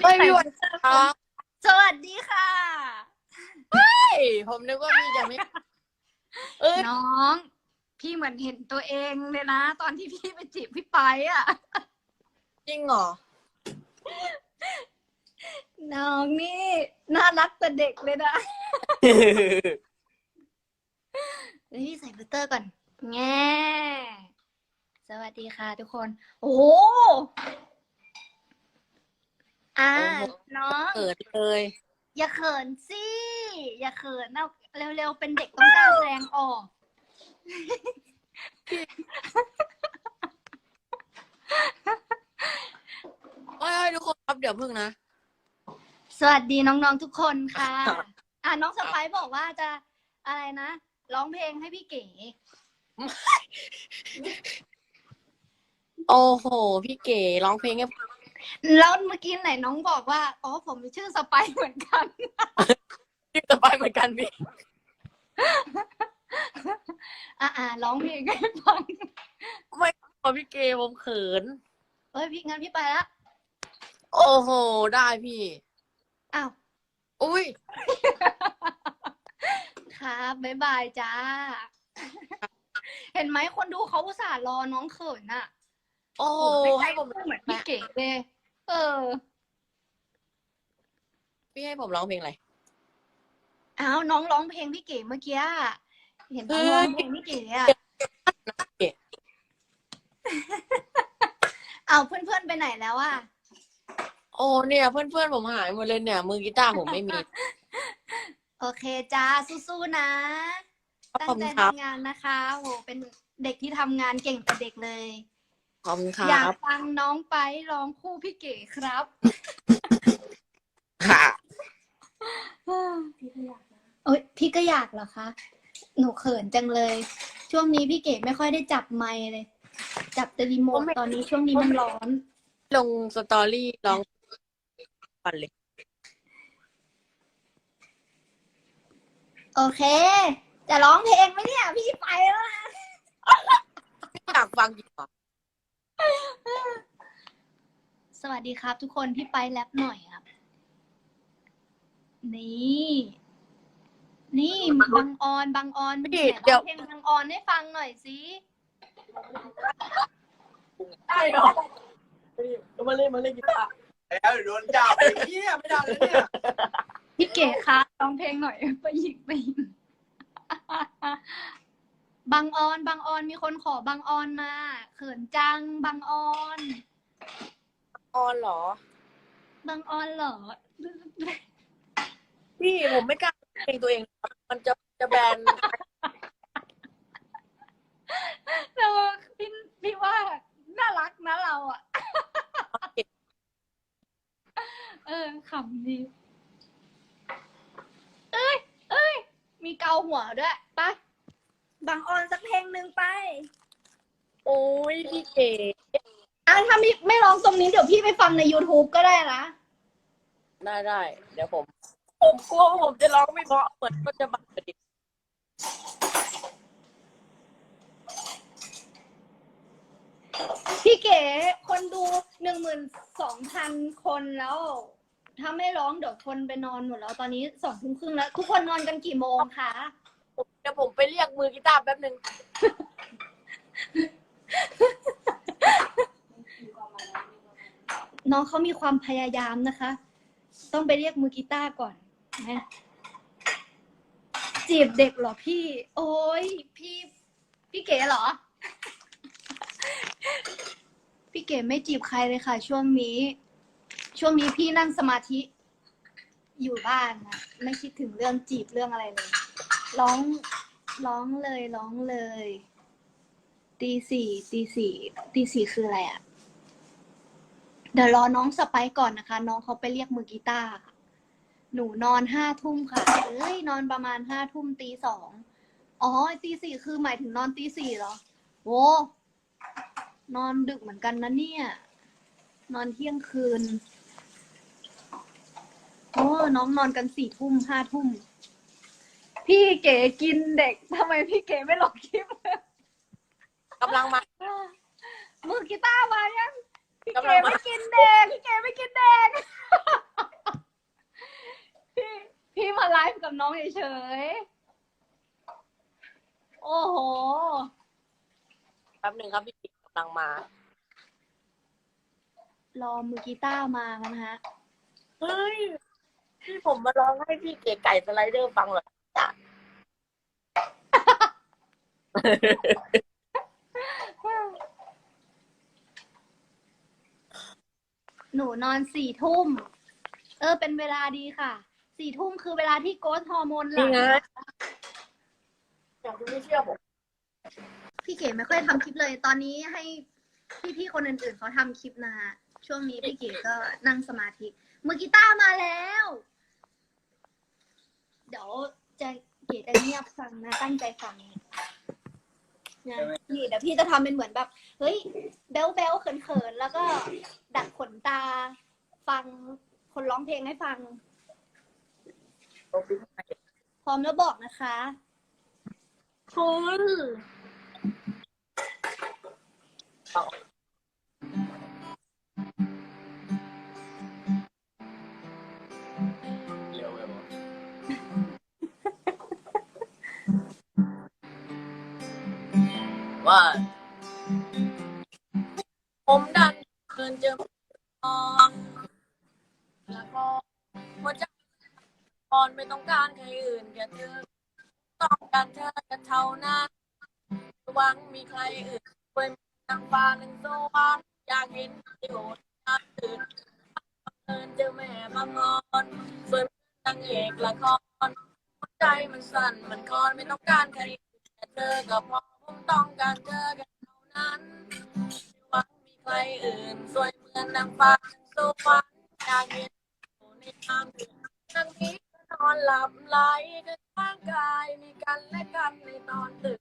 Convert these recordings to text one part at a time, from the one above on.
ไม่พี่มีใส่วันครับสวัสดีค่ะ เฮ้ยผมนึกว่าพี่จะไม่เอ้ยน้อง พี่เหมือนเห็นตัวเองเลยนะ ตอนที่พี่ไปจีบพี่ไปอะ จริงเหรอ น้องนี่ น่ารักแต่เด็กเลยนะเดี๋ยวพี่ใส่ฟิลเตอร์ก่อน แง่ สวัสดีค่ะทุกคน โอ้โห อ่าโอ้โหน้องเกิดเลย อย่าเขินสิอย่าเขินเอาเร็วๆเป็นเด็กต้องกล้าแสดงออกเอ้ยทุกคนครับเดี๋ยวพึ่งนะ สวัสดีน้องๆทุกคนค่ะ อ่าน้องสไปซ์บอกว่าจะอะไรนะร้องเพลงให้พี่เก๋ โอ้โห พี่เก๋ร้องเพลงให้ แล้วเมื่อกี้ไหนน้องบอกว่า อ๋อผมชื่อสไปซ์เหมือนกันพี่สบายเหมือนกันพี่อ่าอ่าร้องเพลงให้ฟัง ไม่พอพี่เก๋ผมเขินเอ้ยพี่งั้นพี่ไปละ โอ้โห ได้พี่ อ้าว อุ้ย ครับบ๊ายบายจ้า เห็นไหมคนดูเขาอุตส่าห์รอน้องเขินอะโอ้โหให้ผมเหมือนพี่เก๋เลย เออ พี่ให้ผมร้องเพลงอะไร อ้าวน้องร้องเพลงพี่เก๋เมื่อกี้อะเห็นน้องร้องเพลงพี่เก๋อะเก๋ เอาเพื่อนๆไปไหนแล้วอะโอ้เนี่ยเพื่อนๆผมหายหมดเลยเนี่ย มือกีตาร์ผมไม่มี โอเคจ้าสู้ๆนะขตั้อบงคุใจณครับทำงานนะคะโหเป็นเด็กที่ทำงานเก่งแต่เด็กเลย ขอบคุณคอยารักบ ฟังน้องไปร้องคู่พี่เก๋ครับค่ะเอ้ยพี่ก็อยากเหรอคะ หนูเขินจังเลย ช่วงนี้พี่เก๋ไม่ค่อยได้จับไมค์เลย จับแต่รีโมทตอนนี้ช่วงนี้มันร้อน ลงสตอรี่ร้องปันเลย โอเค จะร้องเพลงไหมเนี่ย พี่ไปแล้วนะ อยากฟังจริงเหรอ สวัสดีครับ ทุกคนพี่ไปแรปหน่อยครับ นี่ นี่บังออนบังออนพี่ไหนเดี๋ร้ยวองเพลงบังออนให้ฟังหน่อยสิได้เหรอมาเล่นมาเล่นกีตาร์แล้วโดนจับไอ้เหี้ยไม่ได้เลยเนี่ยพี่เก๋คะร้องเพลงหน่อยไปหยิกไปหยิก บังออนบังออนมีคนขอบังออนมา เขินจังบังออนออนเหรอบังออนเหรอ พี่ผมไม่กล้าเพลงตัวเองนะครับมันจะจะแบน เราพี่พี่ว่าน่ารักนะเราอะ เออขำดีเอ้ยเอ้ยมีเกาหัวด้วยไป บังออนสักเพลงหนึ่งไป โอ้ยพี่เก๋อะถ้าไม่ไม่ร้องตรงนี้เดี๋ยวพี่ไปฟังใน YouTube ก็ได้นะ ได้ได้เดี๋ยวผม ผมกลัวว่าผมจะร้องไม่เพราะเหมือนก็จะบังกระดิพี่เก๋คนดูหนึ่งหมื่นสองพันคนแล้ว ถ้าไม่ร้องเดี๋ยวคนไปนอนหมดแล้ว ตอนนี้สองทุ่มครึ่งแล้ว ทุกคนนอนกันกี่โมงคะผม เดี๋ยวผมไปเรียกมือกีตาร์แป๊บหนึ่ง น้องเขามีความพยายามนะคะ ต้องไปเรียกมือกีตาร์ก่อนนะจีบเด็กเหรอพี่ โอ้ยพี่พี่เก๋เหรอ พี่เก๋ไม่จีบใครเลยค่ะ ช่วงนี้ ช่วงนี้พี่นั่งสมาธิอยู่บ้านนะไม่คิดถึงเรื่องจีบเรื่องอะไรเลย ร้องร้องเลยร้องเลยตีสี่ตีสี่ตีสี่คืออะไรอะเดี๋ยวรอน้องสไปซ์ก่อนนะคะ น้องเขาไปเรียกมือกีตาร์ค่ะ หนูนอนห้าทุ่มค่ะเอ้ยนอนประมาณห้าทุ่มตีสองอ๋อตีสี่คือหมายถึงนอนตีสี่เหรอโว้นอนดึกเหมือนกันนะเนี่ย นอนเที่ยงคืนโอ้น้องนอนกันสี่ทุ่มห้าทุ่ม พี่เก๋กินเด็กทำไมพี่เก๋ไม่ลงคลิปกำลังมา มือกีตาร์มายังพี่เก๋ไม่กินเด็กพี่เก๋ไม่กินเด็กพี่พี่มาไลฟ์กับน้องเฉยโอ้โหแป๊บหนึ่งครับพี่กำลังมา รอมือกีตาร์มากันฮะ เฮ้ย พี่ผมมาร้องให้พี่เก๋ไก่สไลเดอร์ฟังเหรอ หนูนอนสี่ทุ่ม เออ เป็นเวลาดีค่ะ สี่ทุ่มคือเวลาที่โกรทฮอร์โมนหลั่นี่งไง อยากจะไม่เชื่อผมพี่เก๋ไม่ค่อยทำคลิปเลย ตอนนี้ให้พี่ๆคนอื่นๆเขาทำคลิปนะฮะ ช่วงนี้พี่เก๋ก็นั่งสมาธิ มือกีตาร์มาแล้ว เดี๋ยวจะเก๋จะเงียบฟังนะ ตั้งใจฟัง นะนี่เดี๋ยวพี่จะทำเป็นเหมือนแบบ เฮ้ยเบลเบลเขินๆแล้วก็ดัดขนตา ฟังคนร้องเพลงให้ฟัง พร้อมแล้วบอกนะคะ คุณ ว่า ผมดันเกินจะมองแล้วก็หัวใจอ่อนไม่ต้องการใครอื่นแค่เธอต้องการเธอแค่เท่านั้นหวังมีใครอื่นช่วยนางฟ้าหนึ่งสวรรค์อยากเห็นอยู่ทางอื่นเดินเจอแม่มางอนสวยเหมือนนางเอกละครหัวใจมันสั่นมันคอนไม่ต้องการใครอื่นแค่เธอก็พอ ผมต้องการเธอแค่เท่านั้นไม่หวังมีใครอื่น สวยเหมือนนางฟ้าหนึ่งสวรรค์อยากเห็นอยู่ในทางอื่นนางนี้ก็นอนหลับไหลกันข้างกายมีกันและกันในตอนตื่น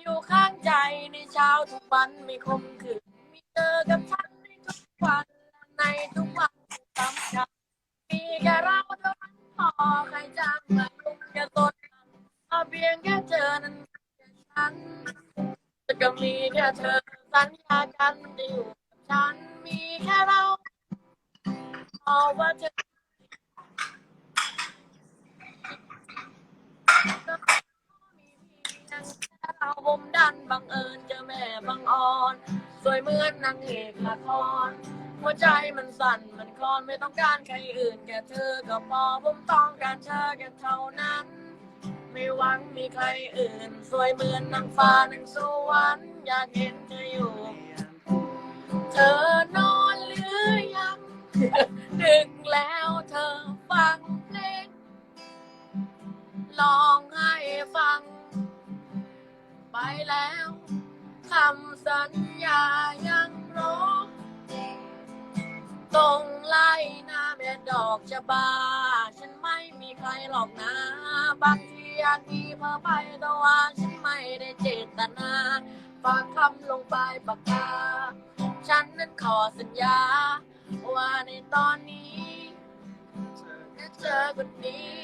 อยู่ข้างใจในเช้าทุกวันไม่คมขืนมีเจอกับฉันในทุกวันและในทุกวันที่สำคัญมีแค่เราเท่านั้นพอใครจะมาลุกจะตนเอาเพียงแค่เธอนั้น ฉันแต่ก็มีแค่เธอสัญญากันจะอยู่กับฉันมีแค่เราพอว่าเธอเราผมดันบังเอิญเจอแม่บังอ่อนสวยเหมือนนางเอกละครหัวใจมันสั่นมันคลอนไม่ต้องการใครอื่นแค่เธอก็พอผมต้องการเธอแค่เท่านั้น ไม่หวังมีใครอื่น สวยเหมือนนางฟ้าหนึ่งสวรรค์อยากเห็นเธออยู่ เธอนอนหรือยัง ดึกแล้วเธอฟังเพลงลองให้ฟัง ไปแล้วคำสัญญายังรอตรงไล่หน้าแม่ดอกจะบา ฉันไม่มีใครหรอกนะบางที อาจมีเพ้อไปแต่ว่าฉันไม่ได้เจตนาฝากคำลงไปปากกา ฉันนั้นขอสัญญา ว่าในตอนนี้จะเจอคนนี้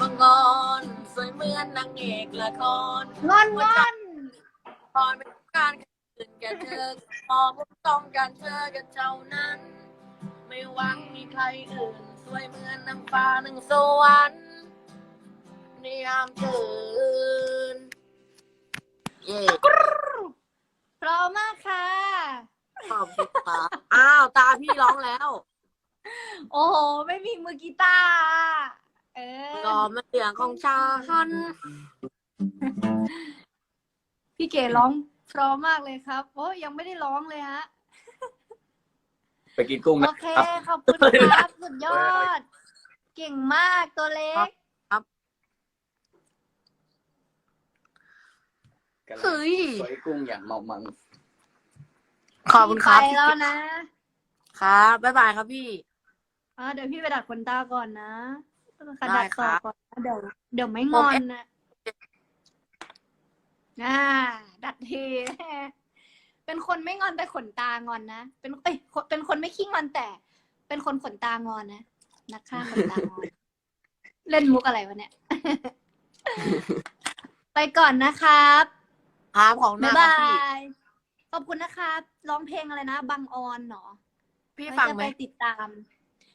มางอนสวยเหมือนนางเอกละครงอนงอนพอไม่ต้องการใครอื่นแกเธอพอผมต้องการเธอกันเท่านั้น ไม่หวังมีใครอื่น สวยเหมือนนางฟ้าหนึ่งสวรรค์ในยามตื่นเย่พร้อมมากค่ะ ขอบคุณค่ะอ้าว ตาพี่ร้องแล้วโอ้โห ไม่มีมือกีตาร์อะเออก็มาเสียงของชาฮันพี่เก๋ร้องเพราะมากเลยครับโอ้ยยังไม่ได้ร้องเลยฮะ ไปกินกุ้งโอนะเค ครับ ขอบคุณครับ สุดยอด เก่งมากตัวเล็กกันเฮ้ยสวยกุ้งอย่างเมามันขอบคุณครับไปแล้วนะครับ บ๊ายบายครับพี่ อ่าเดี๋ยวพี่ไปดัดขนตาก่อนนะขได้ดัดครัต่อบก่อนนะเดี๋ยวเดี๋ยวไม่งอนนะอ่าดัดที เป็นคนไม่งอนแต่ขนตางอนนะ เป็นเอ้ยเป็นคนไม่ขี้งอนแต่ เป็นคนขนตางอนนะ นักฆ่าขนตางอน เล่นมุกอะไรวะเนี่ย ไปก่อนนะครับ ครับของหบ๊าน้ายครับบาพี่ ย ขอบคุณนะครับ ร้องเพลงอะไรนะ บังออนเนาะพี่ไว้ฟังจะไหมไปติดตาม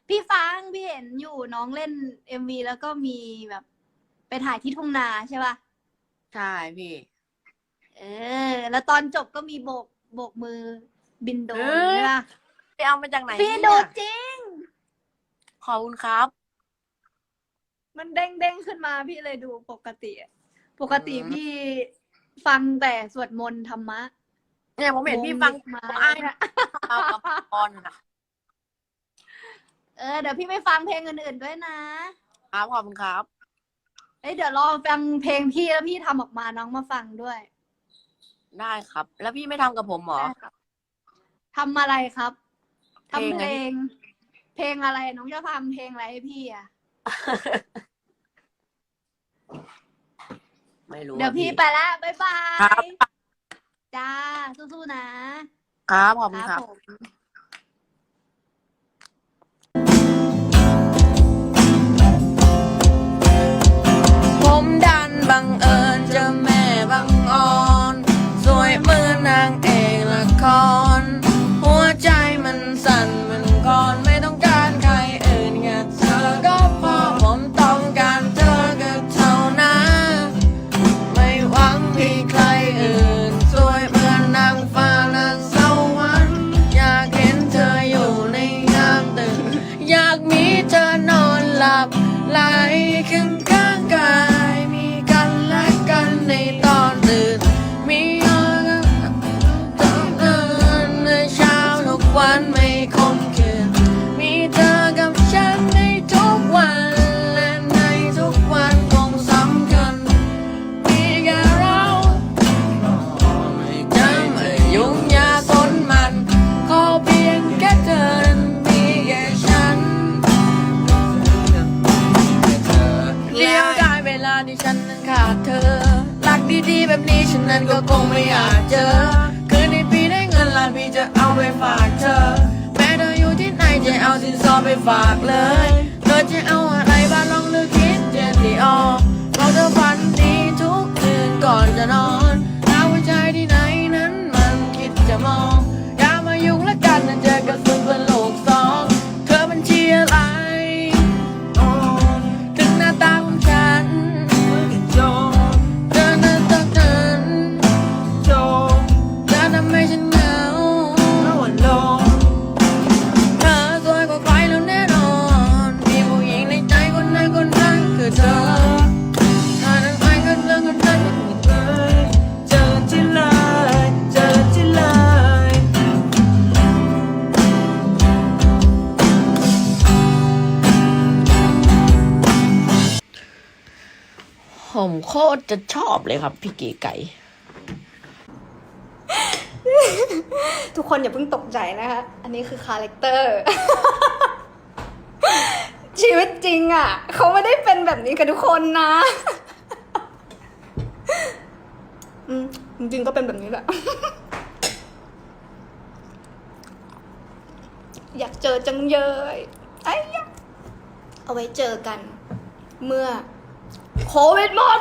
พี่ฟัง พี่เห็นอยู่น้องเล่นเอ็มวีแล้วก็มีแบบ ไปถ่ายที่ทุ่งนาใช่ป่ะ ใช่พี่ เออ แล้วตอนจบก็มีโบก โบกมือบินโดรนเอ้ยใช่ป่ะไปเอามาจากไหนพี่เนี่ยดูจริง ขอบคุณครับ มันเด้งเด้งๆขึ้นมาพี่เลยดูปกติอะปกติอืม พี่ฟังแต่สวดมนต์ธรรมะเนี่ยผมเห็นพี่ฟังมาอ้ายนะเอากับบอลนะเออเดี๋ยวพี่ไม่ฟังเพลงอื่นๆด้วยนะ ครับขอบคุณครับ เอ้ยเดี๋ยวรอฟังเพลงพี่แล้วพี่ทำออกมาน้องมาฟังด้วย ได้ครับ แล้วพี่ไม่ทำกับผมเหรอทำอะไรครับทำเพลงเพลงเพลงอะไรน้องจะทำเพลงอะไรให้พี่อะ ไม่รู้เดี๋ยวอะพี่ไปละบ๊ายบาครับยจ้าสู้ๆนะครับ ขอบคุณครับ ผมผมดันบังเอิญเจอแม่บังอ่อน ที่ฉันนั้นขาดเธอ รักดีๆแบบนี้ฉันนั้นก็คงไม่อยากเจอ คืนนี้พี่ได้เงินล้านพี่จะเอาไปฝากเธอ แม้เธออยู่ที่ไหนจะเอาสินสอดไปฝากเลย เธอจะเอาอะไรบ้างลองเลือกคิดเจนดีออกเราเธอฝันดีทุกคืนก่อนจะนอนถ้าหัวใจที่ไหนนั้นมันคิดจะมองอย่ามายุ่งและกันนะเจอกับสุดเป็นโล ผมโคตรจะชอบเลยครับ พี่เก๋ไก่ ทุกคนอย่าเพิ่งตกใจนะคะ อันนี้คือคาแรคเตอร์ ชีวิตจริงอะ เขาไม่ได้เป็นแบบนี้กับทุกคนนะอืมจริงก็เป็นแบบนี้แหละ อยากเจอจังเยยไอ้ยเอาไว้เจอกัน เมื่อ โควิดหมด